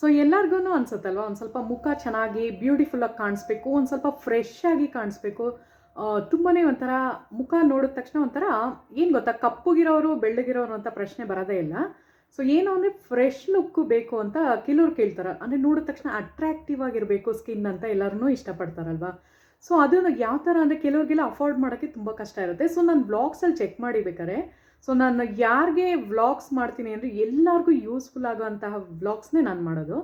So ಎಲ್ಲರಿಗೂ ಅನ್ಸುತ್ತಲ್ವಾ? ಒಂದು ಸ್ವಲ್ಪ ಮುಖ ಚೆನ್ನಾಗಿ ಬ್ಯೂಟಿಫುಲ್ಲಾಗಿ ಕಾಣಿಸ್ಬೇಕು, ಒಂದು ಸ್ವಲ್ಪ ಫ್ರೆಶ್ ಆಗಿ ಕಾಣಿಸ್ಬೇಕು. ತುಂಬಾ ಒಂಥರ ಮುಖ ನೋಡಿದ ತಕ್ಷಣ ಒಂಥರ ಏನು ಗೊತ್ತಾ? ಕಪ್ಪುಗಿರೋರು, ಬೆಳ್ಳಗಿರೋರು ಅಂತ ಪ್ರಶ್ನೆ ಬರೋದೇ ಇಲ್ಲ. ಸೊ ಏನು ಅಂದರೆ ಫ್ರೆಶ್ ಲುಕ್ಕು ಬೇಕು ಅಂತ ಕೆಲವ್ರು ಕೇಳ್ತಾರೆ. ಅಂದರೆ ನೋಡಿದ ತಕ್ಷಣ ಅಟ್ರಾಕ್ಟಿವ್ ಆಗಿರಬೇಕು ಸ್ಕಿನ್ ಅಂತ ಎಲ್ಲರೂ ಇಷ್ಟಪಡ್ತಾರಲ್ವಾ? ಸೊ ಅದನ್ನು ಯಾವ ಥರ ಅಂದರೆ ಕೆಲವ್ರಿಗೆಲ್ಲ ಅಫೋರ್ಡ್ ಮಾಡೋಕ್ಕೆ ತುಂಬ ಕಷ್ಟ ಇರುತ್ತೆ. ಸೊ ನಾನು ಬ್ಲಾಗ್ಸಲ್ಲಿ ಚೆಕ್ ಮಾಡಿ ಬೇಕಾರೆ ಸೊ ನಾನು ಯಾರಿಗೆ ವ್ಲಾಗ್ಸ್ ಮಾಡ್ತೀನಿ ಅಂದರೆ ಎಲ್ಲರಿಗೂ ಯೂಸ್ಫುಲ್ ಆಗೋಂತಹ ವ್ಲಾಗ್ಸ್ನೇ ನಾನು ಮಾಡೋದು.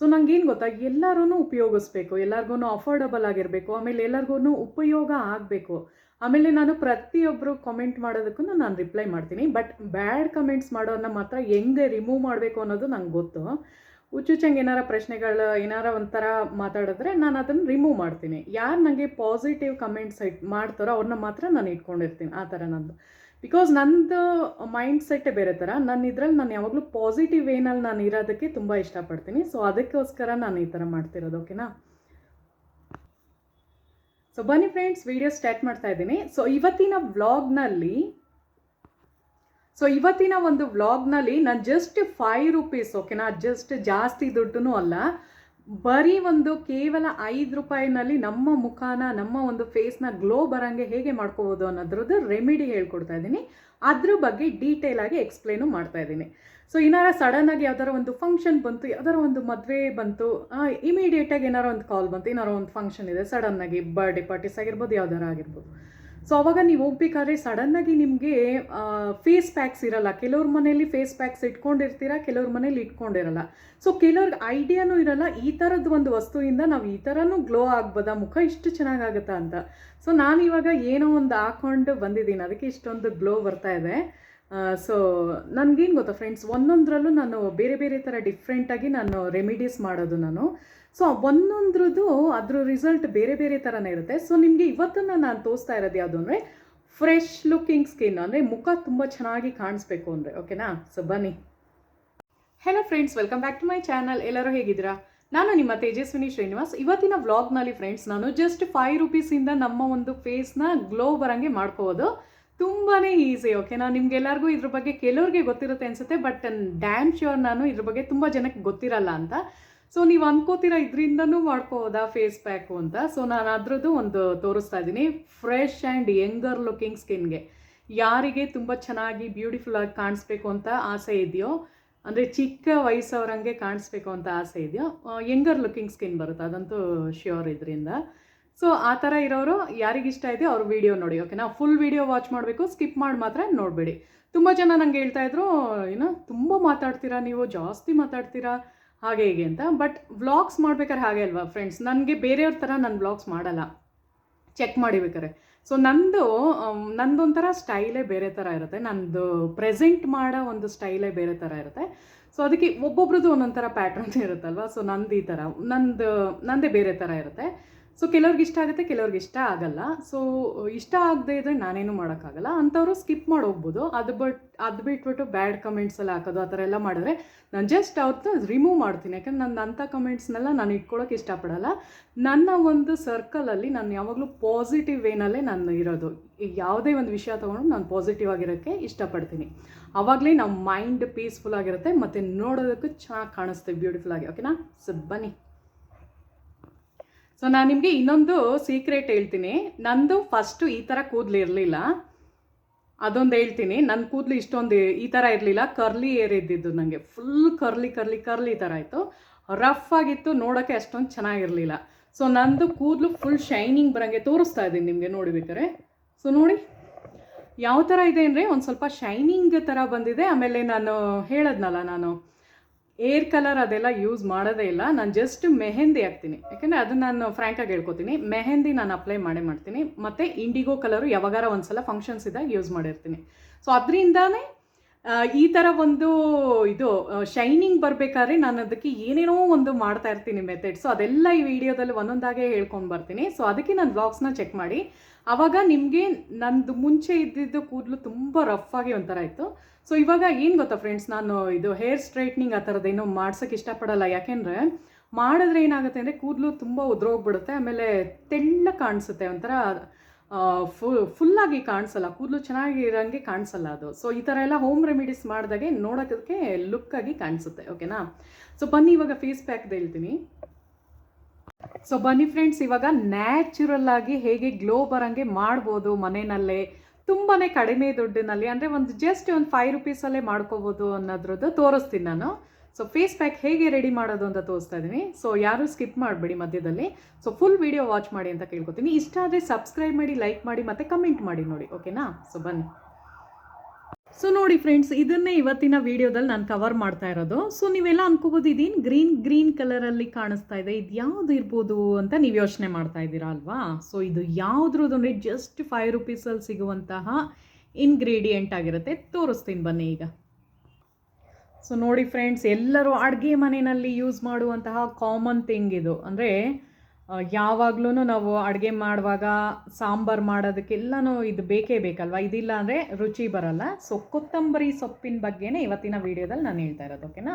ಸೊ ಏನು ಗೊತ್ತಾ? ಎಲ್ಲರೂ ಉಪಯೋಗಿಸ್ಬೇಕು. ಎಲ್ಲರಿಗೂ ಅಫೋರ್ಡಬಲ್ ಆಗಿರಬೇಕು. ಆಮೇಲೆ ಎಲ್ಲರಿಗೂ ಉಪಯೋಗ ಆಗಬೇಕು. ಆಮೇಲೆ ನಾನು ಪ್ರತಿಯೊಬ್ಬರು ಕಮೆಂಟ್ ಮಾಡೋದಕ್ಕೂ ನಾನು ರಿಪ್ಲೈ ಮಾಡ್ತೀನಿ. ಬಟ್ ಬ್ಯಾಡ್ ಕಮೆಂಟ್ಸ್ ಮಾಡೋದನ್ನ ಮಾತ್ರ ಹೆಂಗೆ ರಿಮೂವ್ ಮಾಡಬೇಕು ಅನ್ನೋದು ನಂಗೆ ಗೊತ್ತು. ಹುಚ್ಚುಚ್ಚಂಗೆ ಏನಾರ ಪ್ರಶ್ನೆಗಳು, ಏನಾರ ಒಂಥರ ಮಾತಾಡಿದ್ರೆ ನಾನು ಅದನ್ನು ರಿಮೂವ್ ಮಾಡ್ತೀನಿ. ಯಾರು ನನಗೆ ಪಾಸಿಟಿವ್ ಕಮೆಂಟ್ಸ್ ಇಟ್ ಮಾಡ್ತಾರೋ ಅವ್ರನ್ನ ಮಾತ್ರ ನಾನು ಇಟ್ಕೊಂಡಿರ್ತೀನಿ. ಆ ಥರ ನಂದು. ಬಿಕಾಸ್ ನಂದು ಮೈಂಡ್ ಸೆಟ್ಟೇ ಬೇರೆ ಥರ ನನ್ನ ಇದ್ರಲ್ಲಿ ನಾನು ಯಾವಾಗಲೂ ಪಾಸಿಟಿವ್ ವೇನಲ್ಲಿ ನಾನು ಇರೋದಕ್ಕೆ ತುಂಬ ಇಷ್ಟಪಡ್ತೀನಿ. ಸೊ ಅದಕ್ಕೋಸ್ಕರ ನಾನು ಈ ಥರ ಮಾಡ್ತಿರೋದು ಓಕೆನಾ ಸೊ ಬನ್ನಿ ಫ್ರೆಂಡ್ಸ್ ವಿಡಿಯೋ ಸ್ಟಾರ್ಟ್ ಮಾಡ್ತಾ ಇದ್ದೀನಿ. ಸೊ ಇವತ್ತಿನ ವ್ಲಾಗ್ನಲ್ಲಿ ಸೊ ಇವತ್ತಿನ ಒಂದು ವ್ಲಾಗ್ನಲ್ಲಿ ನಾನು ಜಸ್ಟ್ ಫೈವ್ ರುಪೀಸ್ ಓಕೆನಾ ಜಸ್ಟ್ ಜಾಸ್ತಿ ದುಡ್ಡು ಅಲ್ಲ. ಬರೀ ಒಂದು ಕೇವಲ ಐದು ರೂಪಾಯಿನಲ್ಲಿ ನಮ್ಮ ಮುಖನ, ನಮ್ಮ ಒಂದು ಫೇಸ್ನ ಗ್ಲೋ ಬರೋಂಗೆ ಹೇಗೆ ಮಾಡ್ಕೋಬೋದು ಅನ್ನೋದ್ರದ್ದು ರೆಮಿಡಿ ಹೇಳ್ಕೊಡ್ತಾ ಇದ್ದೀನಿ. ಅದ್ರ ಬಗ್ಗೆ ಡೀಟೇಲ್ ಆಗಿ ಎಕ್ಸ್ಪ್ಲೇನು ಮಾಡ್ತಾ ಇದ್ದೀನಿ. ಸೊ ಏನಾರ ಸಡನ್ನಾಗಿ ಯಾವ್ದಾರ ಒಂದು ಫಂಕ್ಷನ್ ಬಂತು, ಯಾವ್ದಾರ ಒಂದು ಮದುವೆ ಬಂತು ಇಮಿಡಿಯೇಟಾಗಿ ಏನಾರ ಒಂದು ಕಾಲ್ ಬಂತು, ಏನಾರ ಒಂದು ಫಂಕ್ಷನ್ ಇದೆ ಸಡನ್ನಾಗಿ ಬರ್ಡೇ ಪಾರ್ಟೀಸ್ ಆಗಿರ್ಬೋದು, ಯಾವ್ದಾರ ಆಗಿರ್ಬೋದು. ಸೊ ಅವಾಗ ನೀವು ಹೋಗ್ಬೇಕಾದ್ರೆ ಸಡನ್ನಾಗಿ ನಿಮಗೆ ಫೇಸ್ ಪ್ಯಾಕ್ಸ್ ಇರಲ್ಲ. ಕೆಲವ್ರ ಮನೇಲಿ ಫೇಸ್ ಪ್ಯಾಕ್ಸ್ ಇಟ್ಕೊಂಡಿರ್ತೀರ, ಕೆಲವ್ರ ಮನೇಲಿ ಇಟ್ಕೊಂಡಿರಲ್ಲ. ಸೊ ಕೆಲವ್ರಿಗೆ ಐಡಿಯಾನೂ ಇರಲ್ಲ. ಈ ಥರದ್ದು ಒಂದು ವಸ್ತುವಿಂದ ನಾವು ಈ ಥರನೂ ಗ್ಲೋ ಆಗ್ಬೋದಾ, ಮುಖ ಇಷ್ಟು ಚೆನ್ನಾಗಾಗುತ್ತಾ ಅಂತ. ಸೊ ನಾನು ಇವಾಗ ಏನೋ ಒಂದು ಹಾಕೊಂಡು ಬಂದಿದ್ದೀನಿ. ಅದಕ್ಕೆ ಇಷ್ಟೊಂದು ಗ್ಲೋ ಬರ್ತಾ ಇದೆ. ಸೊ ನನಗೇನು ಗೊತ್ತಾ ಫ್ರೆಂಡ್ಸ್ ಒಂದೊಂದರಲ್ಲೂ ನಾನು ಬೇರೆ ಬೇರೆ ಥರ ಡಿಫ್ರೆಂಟಾಗಿ ನಾನು ರೆಮಿಡೀಸ್ ಮಾಡೋದು ನಾನು. ಸೊ ಒಂದೊಂದ್ರದ್ದು ಅದ್ರ ರಿಸಲ್ಟ್ ಬೇರೆ ಬೇರೆ ಥರನೇ ಇರುತ್ತೆ. ಸೊ ನಿಮಗೆ ಇವತ್ತನ್ನು ನಾನು ತೋರಿಸ್ತಾ ಇರೋದು ಯಾವುದು ಅಂದರೆ ಫ್ರೆಶ್ ಲುಕ್ಕಿಂಗ್ ಸ್ಕಿನ್ ಅಂದರೆ ಮುಖ ತುಂಬ ಚೆನ್ನಾಗಿ ಕಾಣಿಸ್ಬೇಕು ಅಂದರೆ ಓಕೆನಾ ಸೊ ಬನ್ನಿ. Hello friends welcome back to my channel ಎಲ್ಲರೂ ಹೇಗಿದ್ದೀರಾ? ನಾನು ನಿಮ್ಮ ತೇಜಸ್ವಿನಿ ಶ್ರೀನಿವಾಸ್. ಇವತ್ತಿನ ವ್ಲಾಗ್ನಲ್ಲಿ ಫ್ರೆಂಡ್ಸ್ ನಾನು ಜಸ್ಟ್ ಫೈವ್ ರುಪೀಸಿಂದ ನಮ್ಮ ಒಂದು ಫೇಸ್ನ ಗ್ಲೋ ಬರೋಂಗೆ ಮಾಡ್ಕೋಬೋದು. ತುಂಬಾ ಈಸಿ ಓಕೆನಾ ನಿಮ್ಗೆಲ್ಲರಿಗೂ ಇದ್ರ ಬಗ್ಗೆ ಕೆಲವ್ರಿಗೆ ಗೊತ್ತಿರುತ್ತೆ ಅನ್ಸುತ್ತೆ ಬಟ್ ಡ್ಯಾಮ್ ಶ್ಯೂರ್ ನಾನು ಇದ್ರ ಬಗ್ಗೆ ತುಂಬ ಜನಕ್ಕೆ ಗೊತ್ತಿರಲ್ಲ ಅಂತ. ಸೊ ನೀವು ಅನ್ಕೋತೀರಾ ಇದರಿಂದನೂ ಮಾಡ್ಕೋಬೋದಾ ಫೇಸ್ ಪ್ಯಾಕು ಅಂತ? ಸೊ ನಾನು ಅದರದ್ದು ಒಂದು ತೋರಿಸ್ತಾ ಇದ್ದೀನಿ. ಫ್ರೆಶ್ ಆ್ಯಂಡ್ ಯಂಗರ್ ಲುಕಿಂಗ್ ಸ್ಕಿನ್ಗೆ ಯಾರಿಗೆ ತುಂಬ ಚೆನ್ನಾಗಿ ಬ್ಯೂಟಿಫುಲ್ ಆಗಿ ಕಾಣಿಸ್ಬೇಕು ಅಂತ ಆಸೆ ಇದೆಯೋ, ಅಂದರೆ ಚಿಕ್ಕ ವಯಸ್ಸವ್ರಂಗೆ ಕಾಣಿಸ್ಬೇಕು ಅಂತ ಆಸೆ ಇದೆಯೋ ಯಂಗರ್ ಲುಕಿಂಗ್ ಸ್ಕಿನ್ ಬರುತ್ತೆ. ಅದಂತೂ ಶ್ಯೂರ್ ಇದರಿಂದ. ಸೊ ಆ ಥರ ಇರೋರು ಯಾರಿಗಿಷ್ಟ ಇದೆ ಅವ್ರ ವಿಡಿಯೋ ನೋಡಿ ಓಕೆನಾ ಫುಲ್ ವಿಡಿಯೋ ವಾಚ್ ಮಾಡಬೇಕು ಸ್ಕಿಪ್ ಮಾಡಿ ಮಾತ್ರ ನೋಡಬೇಡಿ. ತುಂಬ ಜನ ನಂಗೆ ಹೇಳ್ತಾ ಇದ್ರು, ಏನು ತುಂಬ ಮಾತಾಡ್ತೀರಾ ನೀವು, ಜಾಸ್ತಿ ಮಾತಾಡ್ತೀರಾ, ಹಾಗೆ ಹೀಗೆ ಅಂತ. ಬಟ್ ವ್ಲಾಗ್ಸ್ ಮಾಡ್ಬೇಕಾದ್ರೆ ಹಾಗೆ ಅಲ್ವಾ ಫ್ರೆಂಡ್ಸ್ ನನಗೆ ಬೇರೆಯವ್ರ ಥರ ನಾನು ವ್ಲಾಗ್ಸ್ ಮಾಡಲ್ಲ. ಚೆಕ್ ಮಾಡಿ ಬೇಕಾರೆ ಸೊ ನಂದು ನಂದೊಂಥರ ಸ್ಟೈಲೇ ಬೇರೆ ಥರ ಇರುತ್ತೆ. ನಂದು ಪ್ರೆಸೆಂಟ್ ಮಾಡೋ ಒಂದು ಸ್ಟೈಲೇ ಬೇರೆ ಥರ ಇರುತ್ತೆ. ಸೊ ಅದಕ್ಕೆ ಒಬ್ಬೊಬ್ರದ್ದು ಒಂದೊಂಥರ ಥರ ಪ್ಯಾಟ್ರನ್ ಇರುತ್ತಲ್ವ? ಸೊ ನಂದು ಈ ಥರ ನಂದು, ನಂದೇ ಬೇರೆ ಥರ ಇರುತ್ತೆ. ಸೊ ಕೆಲವ್ರಿಗೆ ಇಷ್ಟ ಆಗುತ್ತೆ, ಕೆಲವ್ರಿಗೆ ಇಷ್ಟ ಆಗಲ್ಲ. ಸೊ ಇಷ್ಟ ಆಗದೆ ಇದ್ರೆ ನಾನೇನು ಮಾಡೋಕ್ಕಾಗಲ್ಲ. ಅಂಥವ್ರು ಸ್ಕಿಪ್ ಮಾಡಿ ಹೋಗ್ಬೋದು. ಅದು ಬಟ್, ಅದು ಬಿಟ್ಬಿಟ್ಟು ಬ್ಯಾಡ್ ಕಮೆಂಟ್ಸ್ ಎಲ್ಲ ಹಾಕೋದು, ಆ ಥರ ಎಲ್ಲ ಮಾಡಿದ್ರೆ ನಾನು ಜಸ್ಟ್ ಅವ್ರದ್ದು ರಿಮೂವ್ ಮಾಡ್ತೀನಿ. ಯಾಕಂದ್ರೆ ನನ್ನ ಅಂಥ ಕಮೆಂಟ್ಸ್ನೆಲ್ಲ ನಾನು ಇಟ್ಕೊಳ್ಳೋಕೆ ಇಷ್ಟಪಡಲ್ಲ. ನನ್ನ ಒಂದು ಸರ್ಕಲಲ್ಲಿ ನಾನು ಯಾವಾಗಲೂ ಪಾಸಿಟಿವ್ ವೇನಲ್ಲೇ ನಾನು ಇರೋದು. ಯಾವುದೇ ಒಂದು ವಿಷಯ ತೊಗೊಂಡು ನಾನು ಪಾಸಿಟಿವ್ ಆಗಿರೋಕ್ಕೆ ಇಷ್ಟಪಡ್ತೀನಿ. ಆವಾಗಲೇ ನಮ್ಮ ಮೈಂಡ್ ಪೀಸ್ಫುಲ್ ಆಗಿರುತ್ತೆ. ಮತ್ತು ನೋಡೋದಕ್ಕೂ ಚೆನ್ನಾಗಿ ಕಾಣಿಸ್ತೀವಿ ಬ್ಯೂಟಿಫುಲ್ ಆಗಿ. ಓಕೆನಾ ಸೊ ಬನ್ನಿ. ಸೊ ನಾನು ನಿಮಗೆ ಇನ್ನೊಂದು ಸೀಕ್ರೆಟ್ ಹೇಳ್ತೀನಿ. ನಂದು ಫಸ್ಟು ಈ ಥರ ಕೂದಲು ಇರಲಿಲ್ಲ. ಅದೊಂದು ಹೇಳ್ತೀನಿ. ನನ್ನ ಕೂದಲು ಇಷ್ಟೊಂದು ಈ ಥರ ಇರಲಿಲ್ಲ. ಕರ್ಲಿ ಏರ್ ಇದ್ದಿದ್ದು ನನಗೆ ಫುಲ್ ಕರ್ಲಿ ಕರ್ಲಿ ಕರ್ಲಿ ಥರ ಆಯಿತು ರಫ್ ಆಗಿತ್ತು. ನೋಡೋಕ್ಕೆ ಅಷ್ಟೊಂದು ಚೆನ್ನಾಗಿರಲಿಲ್ಲ. ಸೊ ನಂದು ಕೂದಲು ಫುಲ್ ಶೈನಿಂಗ್ ಬರೋಂಗೆ ತೋರಿಸ್ತಾ ಇದ್ದೀನಿ ನಿಮಗೆ ನೋಡಿಬೇಕಾರೆ ಸೊ ನೋಡಿ. ಯಾವ ಥರ ಇದೆ ಅಂದರೆ ಒಂದು ಸ್ವಲ್ಪ ಶೈನಿಂಗ್ ಥರ ಬಂದಿದೆ. ಆಮೇಲೆ ನಾನು ಹೇಳದ್ನಲ್ಲ ನಾನು. ಏರ್ ಕಲರ್ ಅದೆಲ್ಲ ಯೂಸ್ ಮಾಡೋದೇ ಇಲ್ಲ. ನಾನು ಜಸ್ಟ್ ಮೆಹೆಂದಿ ಹಾಕ್ತೀನಿ. ಯಾಕೆಂದರೆ ಅದು ನಾನು ಫ್ರ್ಯಾಂಕಾಗಿ ಹೇಳ್ಕೊತೀನಿ. ಮೆಹೆಂದಿ ನಾನು ಅಪ್ಲೈ ಮಾಡೇ ಮಾಡ್ತೀನಿ. ಮತ್ತು ಇಂಡಿಗೋ ಕಲರು ಯಾವಾಗಾರ ಒಂದು ಸಲ ಫಂಕ್ಷನ್ಸ್ ಇದ್ದಾಗ ಯೂಸ್ ಮಾಡಿರ್ತೀನಿ. ಸೊ ಅದರಿಂದಾನೇ ಈ ಥರ ಒಂದು ಇದು ಶೈನಿಂಗ್ ಬರಬೇಕಾದ್ರೆ ನಾನು ಅದಕ್ಕೆ ಏನೇನೋ ಒಂದು ಮಾಡ್ತಾ ಇರ್ತೀನಿ ಮೆಥಡ್ ಸೊ ಅದೆಲ್ಲ ಈ ವಿಡಿಯೋದಲ್ಲಿ ಒಂದೊಂದಾಗೆ ಹೇಳ್ಕೊಂಡು ಬರ್ತೀನಿ. ಸೊ ಅದಕ್ಕೆ ನಾನು ಬ್ಲಾಗ್ಸ್ನ ಚೆಕ್ ಮಾಡಿ. ಆವಾಗ ನಿಮಗೆ ನಂದು ಮುಂಚೆ ಇದ್ದಿದ್ದು ಕೂದಲು ತುಂಬ ರಫ್ ಆಗಿ ಒಂಥರ ಇತ್ತು. ಸೊ ಇವಾಗ ಏನು ಗೊತ್ತಾ ಫ್ರೆಂಡ್ಸ್ ನಾನು ಇದು ಹೇರ್ ಸ್ಟ್ರೈಟ್ನಿಂಗ್ ಆ ಥರದ್ದೇನೋ ಮಾಡ್ಸೋಕ್ಕೆ ಇಷ್ಟಪಡಲ್ಲ. ಯಾಕೆಂದರೆ ಮಾಡಿದ್ರೆ ಏನಾಗುತ್ತೆ ಅಂದರೆ ಕೂದಲು ತುಂಬ ಉದ್ರೋಗ್ಬಿಡುತ್ತೆ, ಆಮೇಲೆ ತೆಳ್ಳ ಕಾಣಿಸುತ್ತೆ ಒಂಥರ. ಫುಲ್ ಫುಲ್ಲಾಗಿ ಕಾಣಿಸಲ್ಲ, ಕೂದಲು ಚೆನ್ನಾಗಿರೋಂಗೆ ಕಾಣಿಸಲ್ಲ ಅದು. ಸೊ ಈ ಥರ ಎಲ್ಲ ಹೋಮ್ ರೆಮಿಡೀಸ್ ಮಾಡಿದಾಗೆ ನೋಡೋದಕ್ಕೆ ಲುಕ್ಕಾಗಿ ಕಾಣಿಸುತ್ತೆ ಓಕೆನಾ ಸೊ ಬನ್ನಿ ಇವಾಗ ಫೇಸ್ ಪ್ಯಾಕ್ದು ಹೇಳ್ತೀನಿ. ಸೊ ಬನ್ನಿ ಫ್ರೆಂಡ್ಸ್ ಇವಾಗ ನ್ಯಾಚುರಲ್ ಆಗಿ ಹೇಗೆ ಗ್ಲೋ ಬರೋಂಗೆ ಮಾಡ್ಬೋದು ಮನೆಯಲ್ಲೇ. ತುಂಬಾ ಕಡಿಮೆ ದುಡ್ಡಿನಲ್ಲಿ, ಅಂದರೆ ಒಂದು ಜಸ್ಟ್ ಒಂದು ಫೈವ್ ರುಪೀಸಲ್ಲೇ ಮಾಡ್ಕೋಬೋದು ಅನ್ನೋದ್ರದ್ದು ತೋರಿಸ್ತೀನಿ ನಾನು. ಸೊ ಫೇಸ್ ಪ್ಯಾಕ್ ಹೇಗೆ ರೆಡಿ ಮಾಡೋದು ಅಂತ ತೋರಿಸ್ತಾ ಇದ್ದೀನಿ ಸೊ ಯಾರು ಸ್ಕಿಪ್ ಮಾಡಬೇಡಿ ಮಧ್ಯದಲ್ಲಿ. ಸೊ ಫುಲ್ ವಿಡಿಯೋ ವಾಚ್ ಮಾಡಿ ಅಂತ ಕೇಳ್ಕೊತೀನಿ. ಇಷ್ಟ ಆದರೆ ಸಬ್ಸ್ಕ್ರೈಬ್ ಮಾಡಿ ಲೈಕ್ ಮಾಡಿ, ಮತ್ತು ಕಮೆಂಟ್ ಮಾಡಿ ನೋಡಿ ಓಕೆನಾ ಸೊ ಬನ್ನಿ. ಸೊ ನೋಡಿ ಫ್ರೆಂಡ್ಸ್ ಇದನ್ನೇ ಇವತ್ತಿನ ವಿಡಿಯೋದಲ್ಲಿ ನಾನು ಕವರ್ ಮಾಡ್ತಾ ಇರೋದು. ಸೊ ನೀವೆಲ್ಲ ಅನ್ಕೋಬೋದು ಇದೇನು ಗ್ರೀನ್ ಗ್ರೀನ್ ಕಲರಲ್ಲಿ ಕಾಣಿಸ್ತಾ ಇದೆ, ಇದು ಯಾವುದು ಇರ್ಬೋದು ಅಂತ ನೀವು ಯೋಚನೆ ಮಾಡ್ತಾ ಇದ್ದೀರಾ ಅಲ್ವಾ? ಸೊ ಇದು ಯಾವುದ್ರದ್ದು ಅಂದರೆ ಜಸ್ಟ್ ಫೈವ್ ರುಪೀಸಲ್ಲಿ ಸಿಗುವಂತಹ ಇಂಗ್ರೀಡಿಯೆಂಟ್ ಆಗಿರುತ್ತೆ. ತೋರಿಸ್ತೀನಿ ಬನ್ನಿ ಈಗ. ಸೊ ನೋಡಿ ಫ್ರೆಂಡ್ಸ್ ಎಲ್ಲರೂ ಅಡುಗೆ ಮನೆಯಲ್ಲಿ ಯೂಸ್ ಮಾಡುವಂತಹ ಕಾಮನ್ ಥಿಂಗ್ ಇದು. ಅಂದರೆ ಯಾವಾಗಲೂ ನಾವು ಅಡುಗೆ ಮಾಡುವಾಗ ಸಾಂಬಾರು ಮಾಡೋದಕ್ಕೆಲ್ಲನೂ ಇದು ಬೇಕೇ ಬೇಕಲ್ವಾ? ಇದಿಲ್ಲ ಅಂದರೆ ರುಚಿ ಬರಲ್ಲ. ಸೊ ಕೊತ್ತಂಬರಿ ಸೊಪ್ಪಿನ ಬಗ್ಗೆನೇ ಇವತ್ತಿನ ವಿಡಿಯೋದಲ್ಲಿ ನಾನು ಹೇಳ್ತಾ ಇರೋದು ಓಕೆನಾ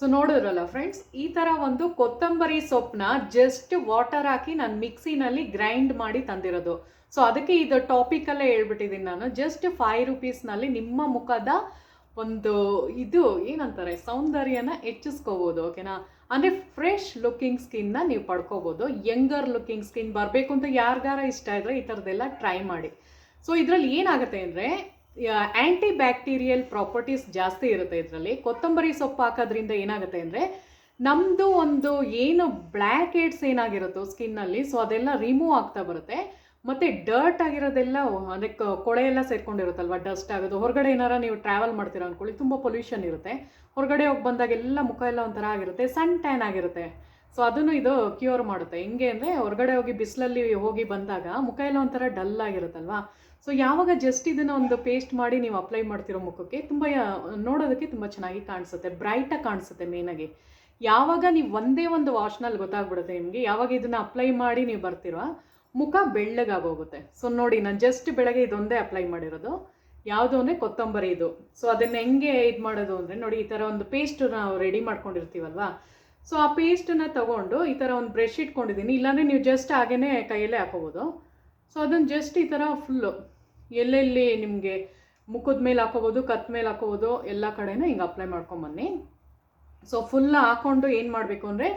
ಸೊ ನೋಡಿದ್ರಲ್ಲ ಫ್ರೆಂಡ್ಸ್ ಈ ಥರ ಒಂದು ಕೊತ್ತಂಬರಿ ಸೊಪ್ಪನ್ನ ಜಸ್ಟ್ ವಾಟರ್ ಹಾಕಿ ನಾನು ಮಿಕ್ಸಿನಲ್ಲಿ ಗ್ರೈಂಡ್ ಮಾಡಿ ತಂದಿರೋದು. ಸೊ ಅದಕ್ಕೆ ಇದು ಟಾಪಿಕಲ್ಲೇ ಹೇಳ್ಬಿಟ್ಟಿದ್ದೀನಿ ನಾನು. ಜಸ್ಟ್ ಫೈವ್ ರುಪೀಸ್ನಲ್ಲಿ ನಿಮ್ಮ ಮುಖದ ಒಂದು ಇದು ಏನಂತಾರೆ, ಸೌಂದರ್ಯನ ಹೆಚ್ಚಿಸ್ಕೋಬೋದು ಓಕೆನಾ ಅಂದರೆ ಫ್ರೆಶ್ ಲುಕಿಂಗ್ ಸ್ಕಿನ್ನ ನೀವು ಪಡ್ಕೋಬೋದು. ಯಂಗರ್ ಲುಕಿಂಗ್ ಸ್ಕಿನ್ ಬರಬೇಕು ಅಂತ ಯಾರಿಗಾರ ಇಷ್ಟ ಇದ್ದರೆ ಈ ಥರದ್ದೆಲ್ಲ ಟ್ರೈ ಮಾಡಿ. ಸೊ ಇದರಲ್ಲಿ ಏನಾಗುತ್ತೆ ಅಂದರೆ ಆ್ಯಂಟಿ ಬ್ಯಾಕ್ಟೀರಿಯಲ್ ಪ್ರಾಪರ್ಟೀಸ್ ಜಾಸ್ತಿ ಇರುತ್ತೆ ಇದರಲ್ಲಿ. ಕೊತ್ತಂಬರಿ ಸೊಪ್ಪು ಹಾಕೋದ್ರಿಂದ ಏನಾಗುತ್ತೆ ಅಂದರೆ ನಮ್ಮದು ಒಂದು ಏನು ಬ್ಲ್ಯಾಕ್ ಏಡ್ಸ್ ಏನಾಗಿರುತ್ತೋ ಸ್ಕಿನ್ನಲ್ಲಿ ಸೊ ಅದೆಲ್ಲ ರಿಮೂವ್ ಆಗ್ತಾ ಬರುತ್ತೆ. ಮತ್ತು ಡರ್ಟ್ ಆಗಿರೋದೆಲ್ಲ ಅದಕ್ಕೆ ಕೊಳೆ ಎಲ್ಲ ಸೇರ್ಕೊಂಡಿರುತ್ತಲ್ವ ಡಸ್ಟ್ ಆಗೋದು. ಹೊರಗಡೆ ಏನಾರ ನೀವು ಟ್ರಾವೆಲ್ ಮಾಡ್ತೀರಾ ಅಂದ್ಕೊಳ್ಳಿ ತುಂಬ ಪೊಲ್ಯೂಷನ್ ಇರುತ್ತೆ. ಹೊರಗಡೆ ಹೋಗಿ ಬಂದಾಗ ಎಲ್ಲ ಮುಖ ಎಲ್ಲ ಒಂಥರ ಆಗಿರುತ್ತೆ ಸನ್ ಟ್ಯಾನ್ ಆಗಿರುತ್ತೆ. ಸೊ ಅದನ್ನು ಇದು ಕ್ಯೂರ್ ಮಾಡುತ್ತೆ. ಹೆಂಗೆ ಅಂದರೆ, ಹೊರಗಡೆ ಹೋಗಿ ಬಿಸಿಲಲ್ಲಿ ಹೋಗಿ ಬಂದಾಗ ಮುಖ ಎಲ್ಲ ಒಂಥರ ಡಲ್ ಆಗಿರುತ್ತಲ್ವಾ? ಸೊ ಯಾವಾಗ ಜಸ್ಟ್ ಇದನ್ನು ಒಂದು ಪೇಸ್ಟ್ ಮಾಡಿ ನೀವು ಅಪ್ಲೈ ಮಾಡ್ತಿರೋ ಮುಖಕ್ಕೆ, ತುಂಬ ನೋಡೋದಕ್ಕೆ ತುಂಬ ಚೆನ್ನಾಗಿ ಕಾಣಿಸುತ್ತೆ ಬ್ರೈಟಾಗಿ ಕಾಣಿಸುತ್ತೆ ಮೇನಾಗಿ ಯಾವಾಗ ನೀವು ಒಂದೇ ಒಂದು ವಾಶ್ನಲ್ಲಿ ಗೊತ್ತಾಗ್ಬಿಡುತ್ತೆ ನಿಮಗೆ, ಯಾವಾಗ ಇದನ್ನು ಅಪ್ಲೈ ಮಾಡಿ ನೀವು ಬರ್ತಿರೋ ಮುಖ ಬೆಳ್ಳಗಾಗೋಗುತ್ತೆ. ಸೊ ನೋಡಿ, ನಾನು ಜಸ್ಟ್ ಬೆಳಗ್ಗೆ ಇದೊಂದೇ ಅಪ್ಲೈ ಮಾಡಿರೋದು. ಯಾವುದು ಅಂದರೆ ಕೊತ್ತಂಬರಿ ಇದು. ಸೊ ಅದನ್ನು ಹೆಂಗೆ ಇದು ಮಾಡೋದು ಅಂದರೆ, ನೋಡಿ, ಈ ಥರ ಒಂದು ಪೇಸ್ಟ್ ನಾವು ರೆಡಿ ಮಾಡ್ಕೊಂಡಿರ್ತೀವಲ್ವ? ಸೊ ಆ ಪೇಸ್ಟನ್ನು ತಗೊಂಡು ಈ ಥರ ಒಂದು ಬ್ರಷ್ ಇಟ್ಕೊಂಡಿದ್ದೀನಿ. ಇಲ್ಲಾಂದರೆ ನೀವು ಜಸ್ಟ್ ಹಾಗೇ ಕೈಯಲ್ಲೇ ಹಾಕೋಬೋದು. ಸೊ ಅದನ್ನು ಜಸ್ಟ್ ಈ ಥರ ಫುಲ್ಲು ಎಲ್ಲೆಲ್ಲಿ ನಿಮಗೆ ಮುಖದ ಮೇಲೆ ಹಾಕೋಬೋದು, ಕತ್ ಮೇಲೆ ಹಾಕೋಬೋದು, ಎಲ್ಲ ಕಡೆನೂ ಹಿಂಗೆ ಅಪ್ಲೈ ಮಾಡ್ಕೊಂಬನ್ನಿ ಸೊ ಫುಲ್ ಹಾಕ್ಕೊಂಡು ಏನು ಮಾಡಬೇಕು ಅಂದರೆ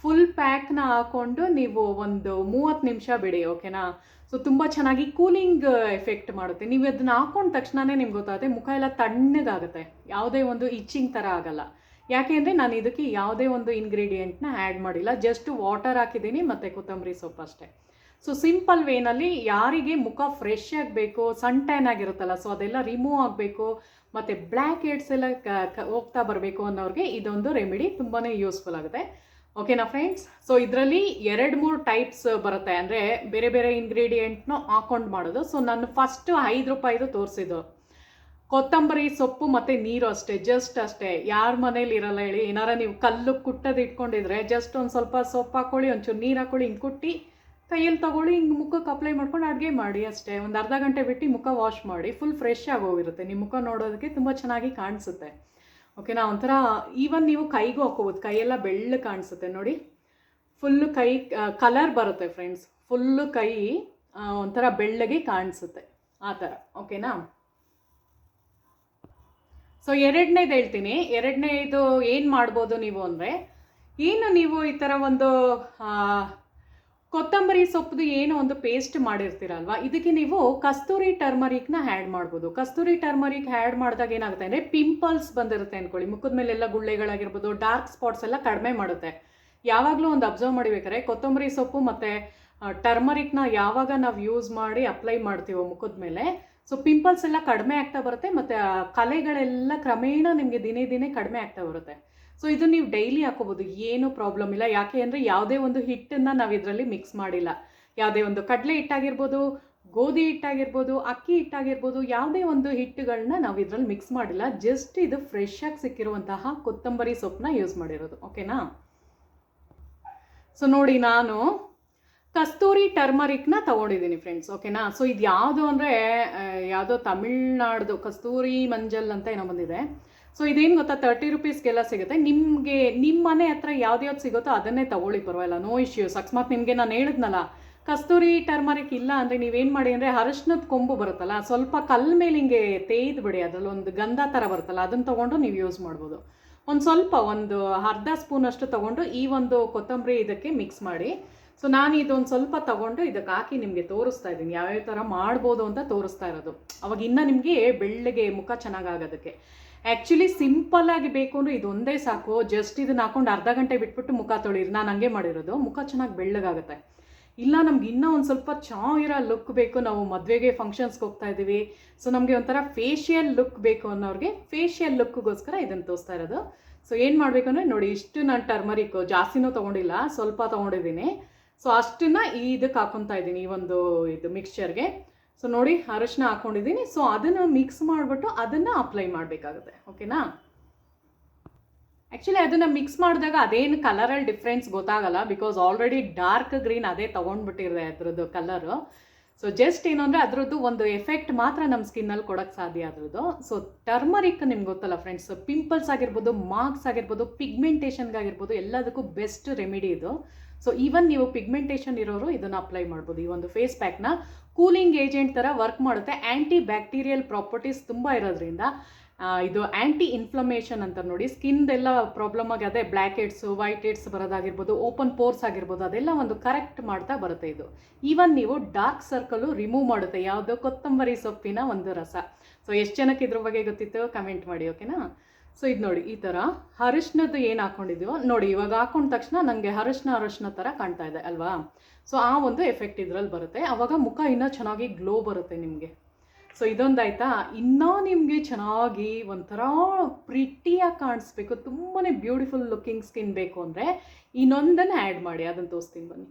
ಫುಲ್ ಪ್ಯಾಕ್ನ ಹಾಕ್ಕೊಂಡು ನೀವು ಒಂದು ಮೂವತ್ತು ನಿಮಿಷ ಬಿಡಿ ಓಕೆನಾ ಸೊ ತುಂಬ ಚೆನ್ನಾಗಿ ಕೂಲಿಂಗ್ ಎಫೆಕ್ಟ್ ಮಾಡುತ್ತೆ. ನೀವು ಅದನ್ನ ಹಾಕೊಂಡ ತಕ್ಷಣವೇ ನಿಮ್ಗೆ ಗೊತ್ತಾಗುತ್ತೆ, ಮುಖ ಎಲ್ಲ ತಣ್ಣಗಾಗುತ್ತೆ. ಯಾವುದೇ ಒಂದು ಇಚ್ಚಿಂಗ್ ಥರ ಆಗಲ್ಲ. ಯಾಕೆ ಅಂದರೆ ನಾನು ಇದಕ್ಕೆ ಯಾವುದೇ ಒಂದು ಇಂಗ್ರೀಡಿಯೆಂಟ್ನ ಆ್ಯಡ್ ಮಾಡಿಲ್ಲ. ಜಸ್ಟ್ ವಾಟರ್ ಹಾಕಿದ್ದೀನಿ ಮತ್ತು ಕೊತ್ತಂಬರಿ ಸೊಪ್ಪು ಅಷ್ಟೇ. ಸೊ ಸಿಂಪಲ್ ವೇನಲ್ಲಿ ಯಾರಿಗೆ ಮುಖ ಫ್ರೆಶ್ ಆಗಬೇಕು ಸನ್ ಟ್ಯಾನ್ ಆಗಿರುತ್ತಲ್ಲ ಸೊ ಅದೆಲ್ಲ ರಿಮೂವ್ ಆಗಬೇಕು, ಮತ್ತು ಬ್ಲ್ಯಾಕ್ ಹೆಡ್ಸ್ ಎಲ್ಲ ಕ ಹೋಗ್ತಾ ಬರಬೇಕು ಅನ್ನೋರಿಗೆ ಇದೊಂದು ರೆಮಿಡಿ ತುಂಬಾ ಯೂಸ್ಫುಲ್ ಆಗುತ್ತೆ. ಓಕೆನಾ ಫ್ರೆಂಡ್ಸ್ ಸೊ ಇದರಲ್ಲಿ ಎರಡು ಮೂರು ಟೈಪ್ಸ್ ಬರುತ್ತೆ. ಅಂದರೆ ಬೇರೆ ಬೇರೆ ಇಂಗ್ರೀಡಿಯೆಂಟ್ನ ಹಾಕೊಂಡು ಮಾಡೋದು. ಸೊ ನಾನು ಫಸ್ಟು ಐದು ರೂಪಾಯಿದು ತೋರಿಸಿದ್ದು. ಕೊತ್ತಂಬರಿ ಸೊಪ್ಪು ಮತ್ತು ನೀರು ಅಷ್ಟೇ ಜಸ್ಟ್ ಅಷ್ಟೇ. ಯಾರ ಮನೇಲಿ ಇರಲ್ಲ ಹೇಳಿ, ಏನಾರ ನೀವು ಕಲ್ಲು ಕುಟ್ಟೋದು ಇಟ್ಕೊಂಡಿದ್ರೆ ಜಸ್ಟ್ ಒಂದು ಸ್ವಲ್ಪ ಸೊಪ್ಪು ಹಾಕ್ಕೊಳ್ಳಿ ಒಂಚೂರು ನೀರು ಹಾಕೊಳ್ಳಿ, ಹಿಂಗೆ ಕುಟ್ಟಿ ಕೈಯಲ್ಲಿ ತಗೊಳ್ಳಿ, ಹಿಂಗೆ ಮುಖಕ್ಕೆ ಅಪ್ಲೈ ಮಾಡ್ಕೊಂಡು ಅಡುಗೆ ಮಾಡಿ ಅಷ್ಟೇ. ಒಂದು ಅರ್ಧ ಗಂಟೆ ಬಿಟ್ಟು ಮುಖ ವಾಶ್ ಮಾಡಿ ಫುಲ್ ಫ್ರೆಶ್ ಆಗಿ ಹೋಗಿರುತ್ತೆ. ನಿಮ್ಮ ಮುಖ ನೋಡೋದಕ್ಕೆ ತುಂಬ ಚೆನ್ನಾಗಿ ಕಾಣಿಸುತ್ತೆ. ಓಕೆನಾ ಒಂಥರ ಈವನ್ ನೀವು ಕೈಗೂ ಹಾಕೋಬೋದು ಕೈಯೆಲ್ಲ ಬೆಳ್ಳ ಕಾಣಿಸುತ್ತೆ ನೋಡಿ. ಫುಲ್ಲು ಕೈ ಕಲರ್ ಬರುತ್ತೆ ಫ್ರೆಂಡ್ಸ್ ಫುಲ್ಲು ಕೈ ಒಂಥರ ಬೆಳ್ಳಗೆ ಕಾಣಿಸುತ್ತೆ. ಆ ಥರ. ಓಕೆನಾ ಸೊ ಎರಡನೇದು ಹೇಳ್ತೀನಿ. ಎರಡನೇದು ಏನು ಮಾಡ್ಬೋದು ನೀವು ಅಂದರೆ, ಏನು ನೀವು ಈ ಥರ ಒಂದು ಕೊತ್ತಂಬರಿ ಸೊಪ್ಪು ಏನು ಒಂದು ಪೇಸ್ಟ್ ಮಾಡಿರ್ತೀರಲ್ವಾ? ಇದಕ್ಕೆ ನೀವು ಕಸ್ತೂರಿ ಟರ್ಮರಿಕ್ನ ಆ್ಯಡ್ ಮಾಡ್ಬೋದು. ಕಸ್ತೂರಿ ಟರ್ಮರಿಕ್ ಆ್ಯಡ್ ಮಾಡಿದಾಗ ಏನಾಗುತ್ತೆ ಅಂದರೆ ಪಿಂಪಲ್ಸ್ ಬಂದಿರುತ್ತೆ ಅಂದ್ಕೊಳ್ಳಿ ಮುಖದ ಮೇಲೆಲ್ಲ ಗುಳ್ಳೆಗಳಾಗಿರ್ಬೋದು ಡಾರ್ಕ್ ಸ್ಪಾಟ್ಸ್ ಎಲ್ಲ ಕಡಿಮೆ ಮಾಡುತ್ತೆ. ಯಾವಾಗಲೂ ಒಂದು ಅಬ್ಸರ್ವ್ ಮಾಡಿಬೇಕಾದ್ರೆ ಕೊತ್ತಂಬರಿ ಸೊಪ್ಪು ಮತ್ತು ಟರ್ಮರಿಕ್ನ ಯಾವಾಗ ನಾವು ಯೂಸ್ ಮಾಡಿ ಅಪ್ಲೈ ಮಾಡ್ತೀವೋ ಮುಖದ ಮೇಲೆ ಸೊ ಪಿಂಪಲ್ಸ್ ಎಲ್ಲ ಕಡಿಮೆ ಆಗ್ತಾ ಬರುತ್ತೆ ಮತ್ತು ಕಲೆಗಳೆಲ್ಲ ಕ್ರಮೇಣ ನಿಮಗೆ ದಿನೇ ದಿನೇ ಕಡಿಮೆ ಆಗ್ತಾ ಬರುತ್ತೆ. ಸೊ ಇದು ನೀವು ಡೈಲಿ ಹಾಕೋಬೋದು. ಏನೂ ಪ್ರಾಬ್ಲಮ್ ಇಲ್ಲ. ಯಾಕೆ ಅಂದರೆ ಯಾವುದೇ ಒಂದು ಹಿಟ್ಟನ್ನು ನಾವು ಇದರಲ್ಲಿ ಮಿಕ್ಸ್ ಮಾಡಿಲ್ಲ. ಯಾವುದೇ ಒಂದು ಕಡಲೆ ಹಿಟ್ಟಾಗಿರ್ಬೋದು, ಗೋಧಿ ಹಿಟ್ಟಾಗಿರ್ಬೋದು, ಅಕ್ಕಿ ಹಿಟ್ಟಾಗಿರ್ಬೋದು, ಯಾವುದೇ ಒಂದು ಹಿಟ್ಟುಗಳನ್ನ ನಾವು ಇದರಲ್ಲಿ ಮಿಕ್ಸ್ ಮಾಡಿಲ್ಲ. ಜಸ್ಟ್ ಇದು ಫ್ರೆಶ್ ಆಗಿ ಸಿಕ್ಕಿರುವಂತಹ ಕೊತ್ತಂಬರಿ ಸೊಪ್ಪನ್ನ ಯೂಸ್ ಮಾಡಿರೋದು. ಓಕೆನಾ ಸೊ ನೋಡಿ ನಾನು ಕಸ್ತೂರಿ ಟರ್ಮರಿಕ್ನ ತಗೊಂಡಿದ್ದೀನಿ ಫ್ರೆಂಡ್ಸ್ ಓಕೆನಾ ಸೊ ಇದು ಯಾವುದು ಅಂದರೆ ಯಾವುದೋ ತಮಿಳ್ನಾಡ್ದು ಕಸ್ತೂರಿ ಮಂಜಲ್ ಅಂತ ಏನೋ ಬಂದಿದೆ. ಸೊ ಇದೇನು ಗೊತ್ತಾ? ತರ್ಟಿ ರುಪೀಸ್ಗೆಲ್ಲ ಸಿಗುತ್ತೆ. ನಿಮಗೆ ನಿಮ್ಮ ಮನೆ ಹತ್ರ ಯಾವ್ದು ಸಿಗುತ್ತೋ ಅದನ್ನೇ ತಗೊಳ್ಳಿ, ಪರವಾಗಿಲ್ಲ. ನೋ ಇಶ್ಯೂಸ್ ಅಕಸ್ಮಾತ್ ನಿಮಗೆ ನಾನು ಹೇಳಿದ್ನಲ್ಲ, ಕಸ್ತೂರಿ ಟರ್ಮರಿಕ್ ಇಲ್ಲ ಅಂದರೆ ನೀವೇನು ಮಾಡಿ ಅಂದರೆ ಅರಶಿನದ ಕೊಂಬು ಬರುತ್ತಲ್ಲ, ಸ್ವಲ್ಪ ಕಲ್ ಮೇಲೆ ಹಿಂಗೆ ತೇಯ್ದು ಬಿಡಿ ಅದರಲ್ಲಿ ಒಂದು ಗಂಧ ಥರ ಬರುತ್ತಲ್ಲ ಅದನ್ನು ತೊಗೊಂಡು ನೀವು ಯೂಸ್ ಮಾಡ್ಬೋದು. ಒಂದು ಸ್ವಲ್ಪ, ಒಂದು ಅರ್ಧ ಸ್ಪೂನಷ್ಟು ತೊಗೊಂಡು ಈ ಒಂದು ಕೊತ್ತಂಬರಿ ಇದಕ್ಕೆ ಮಿಕ್ಸ್ ಮಾಡಿ. ಸೊ ನಾನು ಇದೊಂದು ಸ್ವಲ್ಪ ತೊಗೊಂಡು ಇದಕ್ಕೆ ಹಾಕಿ ನಿಮಗೆ ತೋರಿಸ್ತಾ ಇದ್ದೀನಿ. ಯಾವ್ಯಾವ ಥರ ಮಾಡ್ಬೋದು ಅಂತ ತೋರಿಸ್ತಾ ಇರೋದು. ಅವಾಗ ಇನ್ನೂ ನಿಮಗೆ ಬೆಳ್ಳಗೆ ಮುಖ ಚೆನ್ನಾಗಾಗೋದಕ್ಕೆ ಆ್ಯಕ್ಚುಲಿ ಸಿಂಪಲ್ ಆಗಿ ಬೇಕು ಅಂದ್ರೆ ಇದೊಂದೇ ಸಾಕು. ಜಸ್ಟ್ ಇದನ್ನ ಹಾಕೊಂಡು ಅರ್ಧ ಗಂಟೆ ಬಿಟ್ಬಿಟ್ಟು ಮುಖ ತೊಳಿರಿ. ನಾನು ಹಂಗೆ ಮಾಡಿರೋದು. ಮುಖ ಚೆನ್ನಾಗಿ ಬೆಳ್ಳಗಾಗುತ್ತೆ. ಇಲ್ಲ, ನಮ್ಗೆ ಇನ್ನೂ ಒಂದು ಸ್ವಲ್ಪ ಚೆನ್ನಾಗಿರೋ ಲುಕ್ ಬೇಕು. ನಾವು ಮದುವೆಗೆ ಫಂಕ್ಷನ್ಸ್ಗೆ ಹೋಗ್ತಾ ಇದ್ದೀವಿ. ಸೊ ನಮಗೆ ಒಂಥರ ಫೇಶಿಯಲ್ ಲುಕ್ ಬೇಕು ಅನ್ನೋರಿಗೆ ಫೇಶಿಯಲ್ ಲುಕ್ಗೋಸ್ಕರ ಇದನ್ನು ತೋರಿಸ್ತಾ ಇರೋದು. ಸೊ ಏನು ಮಾಡಬೇಕು ಅಂದರೆ ನೋಡಿ, ಇಷ್ಟು ನಾನು ಟರ್ಮರಿಕ್ ಜಾಸ್ತಿನೂ ತೊಗೊಂಡಿಲ್ಲ. ಸ್ವಲ್ಪ ತೊಗೊಂಡಿದ್ದೀನಿ. ಸೊ ಅಷ್ಟನ್ನ ಇದಕ್ಕೆ ಹಾಕೊತಾ ಇದ್ದೀನಿ ಈ ಒಂದು ಇದು ಮಿಕ್ಸ್ಚರ್ಗೆ ಸೊ ನೋಡಿ, ಅರಶಿನ ಹಾಕೊಂಡಿದ್ದೀನಿ. ಸೊ ಅದನ್ನು ಮಿಕ್ಸ್ ಮಾಡಿಬಿಟ್ಟು ಅದನ್ನು ಅಪ್ಲೈ ಮಾಡಬೇಕಾಗುತ್ತೆ. ಓಕೆನಾ ಆ್ಯಕ್ಚುಲಿ ಅದನ್ನು ಮಿಕ್ಸ್ ಮಾಡಿದಾಗ ಅದೇನು ಕಲರಲ್ಲಿ ಡಿಫ್ರೆನ್ಸ್ ಗೊತ್ತಾಗಲ್ಲ ಬಿಕಾಸ್ ಆಲ್ರೆಡಿ ಡಾರ್ಕ್ ಗ್ರೀನ್ ಅದೇ ತೊಗೊಂಡ್ಬಿಟ್ಟಿದೆ ಅದ್ರದ್ದು ಕಲರು ಸೊ ಜಸ್ಟ್ ಏನು ಅಂದರೆ ಅದ್ರದ್ದು ಒಂದು ಎಫೆಕ್ಟ್ ಮಾತ್ರ ನಮ್ಮ ಸ್ಕಿನ್ನಲ್ಲಿ ಕೊಡೋಕ್ಕೆ ಸಾಧ್ಯ ಅದ್ರದ್ದು. ಸೊ ಟರ್ಮರಿಕ್ ನಿಮ್ಗೆ ಗೊತ್ತಲ್ಲ ಫ್ರೆಂಡ್ಸ್ ಪಿಂಪಲ್ಸ್ ಆಗಿರ್ಬೋದು ಮಾರ್ಕ್ಸ್ ಆಗಿರ್ಬೋದು ಪಿಗ್ಮೆಂಟೇಷನ್ಗಾಗಿರ್ಬೋದು ಎಲ್ಲದಕ್ಕೂ ಬೆಸ್ಟ್ ರೆಮಿಡಿ ಇದು. ಸೊ ಈವನ್ ನೀವು ಪಿಗ್ಮೆಂಟೇಷನ್ ಇರೋರು ಇದನ್ನು ಅಪ್ಲೈ ಮಾಡ್ಬೋದು. ಈ ಒಂದು ಫೇಸ್ ಪ್ಯಾಕ್ನ ಕೂಲಿಂಗ್ ಏಜೆಂಟ್ ಥರ ವರ್ಕ್ ಮಾಡುತ್ತೆ. ಆ್ಯಂಟಿ ಬ್ಯಾಕ್ಟೀರಿಯಲ್ ಪ್ರಾಪರ್ಟೀಸ್ ತುಂಬ ಇರೋದ್ರಿಂದ ಇದು ಆ್ಯಂಟಿ ಇನ್ಫ್ಲಮೇಷನ್ ಅಂತ ನೋಡಿ ಸ್ಕಿನ್ದೆಲ್ಲ ಪ್ರಾಬ್ಲಮ್ ಆಗಿ, ಅದೇ ಬ್ಲ್ಯಾಕ್ ಹೆಡ್ಸು ವೈಟ್ ಹೆಡ್ಸ್ ಬರೋದಾಗಿರ್ಬೋದು ಓಪನ್ ಪೋರ್ಸ್ ಆಗಿರ್ಬೋದು, ಅದೆಲ್ಲ ಒಂದು ಕರೆಕ್ಟ್ ಮಾಡ್ತಾ ಬರುತ್ತೆ ಇದು. ಈವನ್ ನೀವು ಡಾರ್ಕ್ ಸರ್ಕಲು ರಿಮೂವ್ ಮಾಡುತ್ತೆ, ಯಾವುದೋ ಕೊತ್ತಂಬರಿ ಸೊಪ್ಪಿನ ಒಂದು ರಸ. ಸೊ ಎಷ್ಟು ಜನಕ್ಕೆ ಇದ್ರ ಬಗ್ಗೆ ಗೊತ್ತಿತ್ತು? ಕಮೆಂಟ್ ಮಾಡಿ ಓಕೆನಾ ಸೊ ಇದು ನೋಡಿ, ಈ ಥರ ಅರಿಶಿನದ್ದು ಏನು ಹಾಕ್ಕೊಂಡಿದ್ದೀವೋ ನೋಡಿ, ಇವಾಗ ಹಾಕೊಂಡ ತಕ್ಷಣ ನನಗೆ ಅರಿಶಿನ ಅರಿಶಿನ ಥರ ಕಾಣ್ತಾ ಇದೆ, ಅಲ್ವಾ? ಸೊ ಆ ಒಂದು ಎಫೆಕ್ಟ್ ಇದರಲ್ಲಿ ಬರುತ್ತೆ. ಆವಾಗ ಮುಖ ಇನ್ನೂ ಚೆನ್ನಾಗಿ ಗ್ಲೋ ಬರುತ್ತೆ ನಿಮಗೆ. ಸೊ ಇದೊಂದಾಯ್ತಾ? ಇನ್ನೂ ನಿಮಗೆ ಚೆನ್ನಾಗಿ ಒಂಥರ ಪ್ರಿಟಿಯಾಗಿ ಕಾಣಿಸ್ಬೇಕು. ತುಂಬಾ ಬ್ಯೂಟಿಫುಲ್ ಲುಕ್ಕಿಂಗ್ ಸ್ಕಿನ್ ಬೇಕು ಅಂದರೆ ಇನ್ನೊಂದನ್ನು ಆ್ಯಡ್ ಮಾಡಿ ಅದನ್ನು ತೋರಿಸ್ತೀನಿ ಬನ್ನಿ.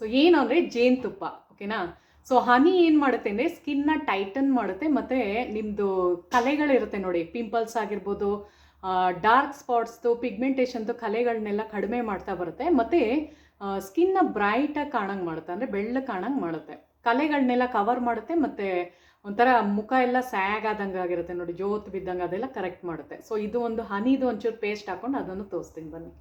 ಸೊ ಏನು ಅಂದರೆ ಜೇನುತುಪ್ಪ ಓಕೆನಾ ಸೊ ಹನಿ ಏನು ಮಾಡುತ್ತೆ ಅಂದರೆ ಸ್ಕಿನ್ನ ಟೈಟನ್ ಮಾಡುತ್ತೆ, ಮತ್ತು ನಿಮ್ಮದು ಕಲೆಗಳಿರುತ್ತೆ ನೋಡಿ ಪಿಂಪಲ್ಸ್ ಆಗಿರ್ಬೋದು ಡಾರ್ಕ್ ಸ್ಪಾಟ್ಸ್ದು ಪಿಗ್ಮೆಂಟೇಷನ್ದು ಕಲೆಗಳನ್ನೆಲ್ಲ ಕಡಿಮೆ ಮಾಡ್ತಾ ಬರುತ್ತೆ, ಮತ್ತು ಸ್ಕಿನ್ನ ಬ್ರೈಟಾಗಿ ಕಾಣಂಗೆ ಮಾಡುತ್ತೆ, ಅಂದರೆ ಬೆಳ್ಳ ಕಾಣಂಗೆ ಮಾಡುತ್ತೆ. ಕಲೆಗಳನ್ನೆಲ್ಲ ಕವರ್ ಮಾಡುತ್ತೆ, ಮತ್ತು ಒಂಥರ ಮುಖ ಎಲ್ಲ ಸ್ಯಾಗ್ ಆದಂಗೆ ಆಗಿರುತ್ತೆ ನೋಡಿ, ಜೋತ್ ಬಿದ್ದಂಗೆ ಅದೆಲ್ಲ ಕರೆಕ್ಟ್ ಮಾಡುತ್ತೆ. ಸೊ ಇದು ಒಂದು ಹನಿದು ಒಂಚೂರು ಪೇಸ್ಟ್ ಹಾಕೊಂಡು ಅದನ್ನು ತೋರಿಸ್ತೀನಿ ಬನ್ನಿ.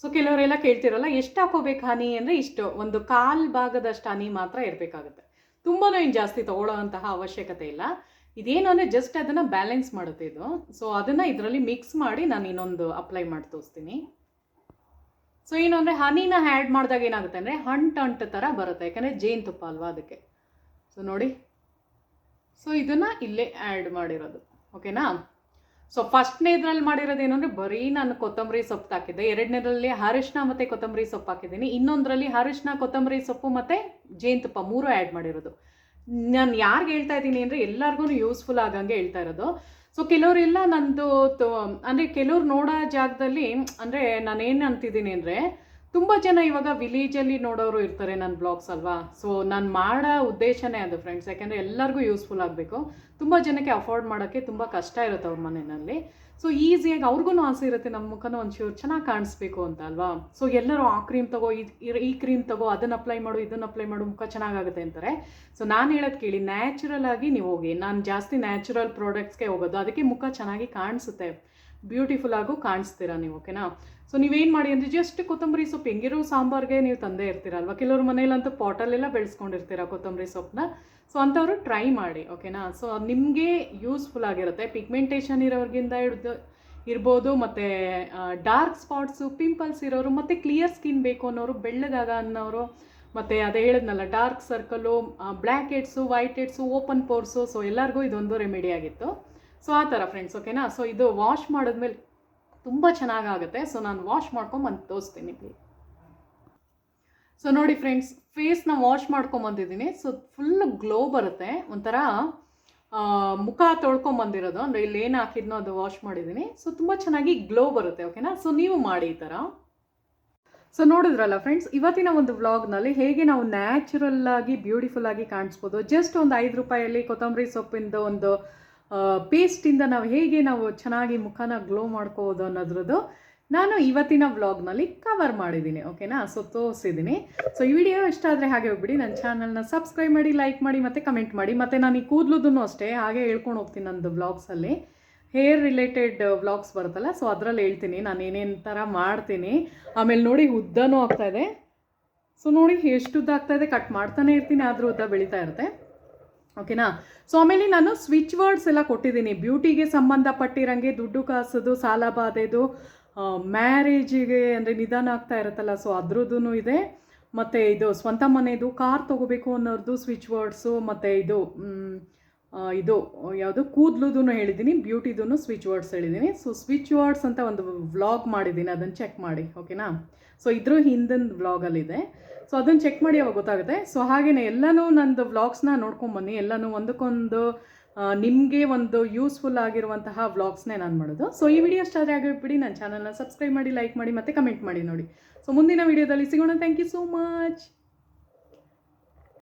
ಸೊ ಕೆಲವರೆಲ್ಲ ಕೇಳ್ತಿರಲ್ಲ, ಎಷ್ಟು ಹಾಕೋಬೇಕು ಹನಿ? ಅಂದರೆ ಇಷ್ಟು, ಒಂದು ಕಾಲು ಭಾಗದಷ್ಟು ಹನಿ ಮಾತ್ರ ಇರಬೇಕಾಗುತ್ತೆ. ತುಂಬಾ ಏನು ಜಾಸ್ತಿ ತಗೊಳ್ಳೋವಂತಹ ಅವಶ್ಯಕತೆ ಇಲ್ಲ. ಇದೇನು ಅಂದರೆ ಜಸ್ಟ್ ಅದನ್ನು ಬ್ಯಾಲೆನ್ಸ್ ಮಾಡುತ್ತೆ ಇದು. ಸೊ ಅದನ್ನು ಇದರಲ್ಲಿ ಮಿಕ್ಸ್ ಮಾಡಿ ನಾನು ಇನ್ನೊಂದು ಅಪ್ಲೈ ಮಾಡಿ ತೋರಿಸ್ತೀನಿ. ಸೊ ಏನು ಅಂದರೆ ಹನಿನ ಆ್ಯಡ್ ಮಾಡಿದಾಗ ಏನಾಗುತ್ತೆ ಅಂದರೆ ಹಂಟ್ ಅಂಟು ಥರ ಬರುತ್ತೆ. ಯಾಕಂದರೆ ಜೇನುತುಪ್ಪ ಅಲ್ವಾ ಅದಕ್ಕೆ. ಸೊ ನೋಡಿ. ಸೊ ಇದನ್ನು ಇಲ್ಲೇ ಆ್ಯಡ್ ಮಾಡಿರೋದು. ಓಕೆನಾ ಸೊ ಫಸ್ಟ್ನೇದ್ರಲ್ಲಿ ಮಾಡಿರೋದು ಮಾಡಿರೋದೇನು ಅಂದರೆ ಬರೀ ನಾನು ಕೊತ್ತಂಬರಿ ಸೊಪ್ಪು ಹಾಕಿದ್ದೆ. ಎರಡನೇದ್ರಲ್ಲಿ ಅರಿಶಿನ ಮತ್ತು ಕೊತ್ತಂಬರಿ ಸೊಪ್ಪು ಹಾಕಿದ್ದೀನಿ. ಇನ್ನೊಂದರಲ್ಲಿ ಅರಿಶಿನ ಕೊತ್ತಂಬರಿ ಸೊಪ್ಪು ಮತ್ತು ಜೇನುತುಪ್ಪ ಮೂರು ಆ್ಯಡ್ ಮಾಡಿರೋದು. ನಾನು ಯಾರಿಗೆ ಹೇಳ್ತಾ ಇದ್ದೀನಿ ಅಂದರೆ ಎಲ್ಲರಿಗೂ ಯೂಸ್ಫುಲ್ ಆಗಂಗೆ ಹೇಳ್ತಾ ಇರೋದು. ಸೊ ಕೆಲವರೆಲ್ಲ ನಂದು ಅಂದರೆ ಕೆಲವ್ರು ನೋಡೋ ಜಾಗದಲ್ಲಿ ಅಂದರೆ ನಾನೇನು ಅಂತಿದ್ದೀನಿ ಅಂದರೆ ತುಂಬ ಜನ ಇವಾಗ ವಿಲೇಜಲ್ಲಿ ನೋಡೋರು ಇರ್ತಾರೆ ನನ್ನ ಬ್ಲಾಗ್ಸ್ ಅಲ್ವಾ? ಸೊ ನಾನು ಮಾಡೋ ಉದ್ದೇಶನೇ ಅದು ಫ್ರೆಂಡ್ಸ್ ಯಾಕೆಂದರೆ ಎಲ್ಲರಿಗೂ ಯೂಸ್ಫುಲ್ ಆಗಬೇಕು. ತುಂಬ ಜನಕ್ಕೆ ಅಫೋರ್ಡ್ ಮಾಡೋಕ್ಕೆ ತುಂಬ ಕಷ್ಟ ಇರುತ್ತೆ ಅವ್ರ ಮನೆಯಲ್ಲಿ. ಸೊ ಈಸಿಯಾಗಿ ಅವ್ರಿಗೂ ಆಸೆ ಇರುತ್ತೆ ನಮ್ಮ ಮುಖನೂ ಒಂಚೂರು ಚೆನ್ನಾಗಿ ಕಾಣಿಸ್ಬೇಕು ಅಂತ ಅಲ್ವಾ? ಸೊ ಎಲ್ಲರೂ ಆ ಕ್ರೀಮ್ ತಗೋ, ಈ ಕ್ರೀಮ್ ತಗೋ, ಅದನ್ನು ಅಪ್ಲೈ ಮಾಡು, ಇದನ್ನು ಅಪ್ಲೈ ಮಾಡು, ಮುಖ ಚೆನ್ನಾಗಾಗುತ್ತೆ ಅಂತಾರೆ. ಸೊ ನಾನು ಹೇಳೋದು ಕೇಳಿ ನ್ಯಾಚುರಲ್ ಆಗಿ ನೀವು ಹೋಗಿ, ನಾನು ಜಾಸ್ತಿ ನ್ಯಾಚುರಲ್ ಪ್ರಾಡಕ್ಟ್ಸ್ಗೆ ಹೋಗೋದು, ಅದಕ್ಕೆ ಮುಖ ಚೆನ್ನಾಗಿ ಕಾಣಿಸುತ್ತೆ. ಬ್ಯೂಟಿಫುಲ್ ಆಗು ಕಾಣಿಸ್ತೀರಾ ನೀವು ಓಕೆನಾ ಸೊ ನೀವೇನು ಮಾಡಿ ಅಂದರೆ ಜಸ್ಟ್ ಕೊತ್ತಂಬರಿ ಸೊಪ್ಪು, ಹೆಂಗಿರೋ ಸಾಂಬಾರ್ಗೆ ನೀವು ತಂದೇ ಇರ್ತೀರಲ್ವ? ಕೆಲವ್ರ ಮನೇಲಂತೂ ಪಾಟಲ್ಲೆಲ್ಲ ಬೆಳೆಸ್ಕೊಂಡಿರ್ತೀರ ಕೊತ್ತಂಬರಿ ಸೊಪ್ಪನ್ನ? ಸೊ ಅಂಥವ್ರು ಟ್ರೈ ಮಾಡಿ ಓಕೆನಾ ಸೊ ನಿಮಗೆ ಯೂಸ್ಫುಲ್ ಆಗಿರುತ್ತೆ. ಪಿಗ್ಮೆಂಟೇಷನ್ ಇರೋರ್ಗಿಂದ ಹಿಡಿದು ಇರ್ಬೋದು, ಮತ್ತು ಡಾರ್ಕ್ ಸ್ಪಾಟ್ಸು ಪಿಂಪಲ್ಸ್ ಇರೋರು, ಮತ್ತು ಕ್ಲಿಯರ್ ಸ್ಕಿನ್ ಬೇಕು ಅನ್ನೋರು, ಬೆಳ್ಳಗಾಗ ಅನ್ನೋರು, ಮತ್ತು ಅದೇ ಹೇಳಿದ್ನಲ್ಲ dark circle black heads white heads open pores so ಎಲ್ಲರಿಗೂ ಇದೊಂದು ರೆಮಿಡಿ ಆಗಿತ್ತು. ಸೊ ಆ ಥರ ಫ್ರೆಂಡ್ಸ್ ಓಕೆನಾ ಸೊ ಇದು ವಾಶ್ ಮಾಡಿದ್ಮೇಲೆ ತುಂಬ ಚೆನ್ನಾಗಾಗುತ್ತೆ. ಸೊ ನಾನು ವಾಶ್ ಮಾಡ್ಕೊಂಬಂದು ತೋರಿಸ್ತೀನಿ. ಸೊ ನೋಡಿ ಫ್ರೆಂಡ್ಸ್ ಫೇಸ್ನ ವಾಶ್ ಮಾಡ್ಕೊಂಬಂದಿದ್ದೀನಿ ಸೊ ಫುಲ್ ಗ್ಲೋ ಬರುತ್ತೆ. ಒಂಥರ ಮುಖ ತೊಳ್ಕೊಂಬಂದಿರೋದು ಅಂದರೆ ಇಲ್ಲಿ ಏನು ಹಾಕಿದ್ನೋ ಅದು ವಾಶ್ ಮಾಡಿದ್ದೀನಿ. ಸೊ ತುಂಬ ಚೆನ್ನಾಗಿ ಗ್ಲೋ ಬರುತ್ತೆ ಓಕೆನಾ ಸೊ ನೀವು ಮಾಡಿ ಈ ಥರ. ಸೊ ನೋಡಿದ್ರಲ್ಲ ಫ್ರೆಂಡ್ಸ್ ಇವತ್ತಿನ ಒಂದು ವ್ಲಾಗ್ನಲ್ಲಿ ಹೇಗೆ ನಾವು ನ್ಯಾಚುರಲ್ ಆಗಿ ಬ್ಯೂಟಿಫುಲ್ ಆಗಿ ಕಾಣಿಸ್ಬೋದು. ಜಸ್ಟ್ ಒಂದು ಐದು ರೂಪಾಯಲ್ಲಿ ಕೊತ್ತಂಬರಿ ಸೊಪ್ಪಿಂದ ಒಂದು ಪೇಸ್ಟಿಂದ ನಾವು ಹೇಗೆ ನಾವು ಚೆನ್ನಾಗಿ ಮುಖನ ಗ್ಲೋ ಮಾಡ್ಕೋಬೋದು ಅನ್ನೋದ್ರದ್ದು ನಾನು ಇವತ್ತಿನ ವ್ಲಾಗ್ನಲ್ಲಿ ಕವರ್ ಮಾಡಿದ್ದೀನಿ ಓಕೆನಾ ಸೊ ತೋರಿಸಿದ್ದೀನಿ. ಸೊ ಈ ವಿಡಿಯೋ ಇಷ್ಟ ಆದರೆ ಹಾಗೆ ಹೋಗ್ಬಿಡಿ. ನನ್ನ ಚಾನಲ್ನ ಸಬ್ಸ್ಕ್ರೈಬ್ ಮಾಡಿ ಲೈಕ್ ಮಾಡಿ, ಮತ್ತು ಕಮೆಂಟ್ ಮಾಡಿ. ಮತ್ತು ನಾನು ಈ ಕೂದಲುದೂ ಅಷ್ಟೇ ಹಾಗೆ ಹೇಳ್ಕೊಂಡು ಹೋಗ್ತೀನಿ ನಂದು ವ್ಲಾಗ್ಸಲ್ಲಿ ಹೇರ್ ರಿಲೇಟೆಡ್ ವ್ಲಾಗ್ಸ್ ಬರುತ್ತಲ್ಲ ಸೊ ಅದರಲ್ಲಿ ಹೇಳ್ತೀನಿ. ನಾನು ಏನೇನು ಥರ ಮಾಡ್ತೀನಿ. ಆಮೇಲೆ ನೋಡಿ ಉದ್ದನೂ ಆಗ್ತಾ ಇದೆ. ಸೊ ನೋಡಿ ಎಷ್ಟು ಉದ್ದ ಆಗ್ತಾ ಇದೆ. ಕಟ್ ಮಾಡ್ತಾನೆ ಇರ್ತೀನಿ, ಆದರೂ ಉದ್ದ ಬೆಳೀತಾ ಇರುತ್ತೆ. ಓಕೆನಾ? ಸೊ ಆಮೇಲೆ ನಾನು ಸ್ವಿಚ್ ವರ್ಡ್ಸ್ ಎಲ್ಲ ಕೊಟ್ಟಿದ್ದೀನಿ. ಬ್ಯೂಟಿಗೆ ಸಂಬಂಧಪಟ್ಟಿರಂಗೆ ದುಡ್ಡು ಕಾಸೋದು, ಸಾಲ ಬಾಧೆದು ಮ್ಯಾರೇಜಿಗೆ ಅಂದರೆ ನಿಧಾನ ಆಗ್ತಾ ಇರುತ್ತಲ್ಲ ಸೊ ಅದ್ರದ್ದು ಇದೆ. ಮತ್ತು ಇದು ಸ್ವಂತ ಮನೆದು ಕಾರ್ ತೊಗೋಬೇಕು ಅನ್ನೋರ್ದು ಸ್ವಿಚ್ ವರ್ಡ್ಸು ಮತ್ತು ಇದು ಇದು, ಯಾವುದು ಕೂದಲುದೂ ಹೇಳಿದ್ದೀನಿ ಬ್ಯೂಟಿದೂ ಸ್ವಿಚ್ ವರ್ಡ್ಸ್ ಹೇಳಿದ್ದೀನಿ. ಸೊ ಸ್ವಿಚ್ ವರ್ಡ್ಸ್ ಅಂತ ಒಂದು ವ್ಲಾಗ್ ಮಾಡಿದ್ದೀನಿ, ಅದನ್ನು ಚೆಕ್ ಮಾಡಿ, ಓಕೆನಾ? ಸೊ ಇದ್ರ ಹಿಂದಿನ ವ್ಲಾಗಲ್ಲಿದೆ ಸೊ ಅದನ್ನು ಚೆಕ್ ಮಾಡಿ ಅವಾಗ ಗೊತ್ತಾಗುತ್ತೆ. ಸೊ ಹಾಗೆಯೇ ಎಲ್ಲನೂ ನಂದು ವ್ಲಾಗ್ಸ್ನ ನೋಡ್ಕೊಂಬನ್ನಿ ಎಲ್ಲನೂ ಒಂದಕ್ಕೊಂದು ನಿಮಗೆ ಒಂದು ಯೂಸ್ಫುಲ್ ಆಗಿರುವಂತಹ ವ್ಲಾಗ್ಸ್ನೇ ನಾನು ಮಾಡೋದು. ಸೊ ಈ ವಿಡಿಯೋ ಆದರೆ ಆಗಿಬಿಡಿ ನನ್ನ ಚಾನಲ್ನ ಸಬ್ಸ್ಕ್ರೈಬ್ ಮಾಡಿ ಲೈಕ್ ಮಾಡಿ, ಮತ್ತು ಕಮೆಂಟ್ ಮಾಡಿ ನೋಡಿ. ಸೊ ಮುಂದಿನ ವಿಡಿಯೋದಲ್ಲಿ ಸಿಗೋಣ. Thank you so much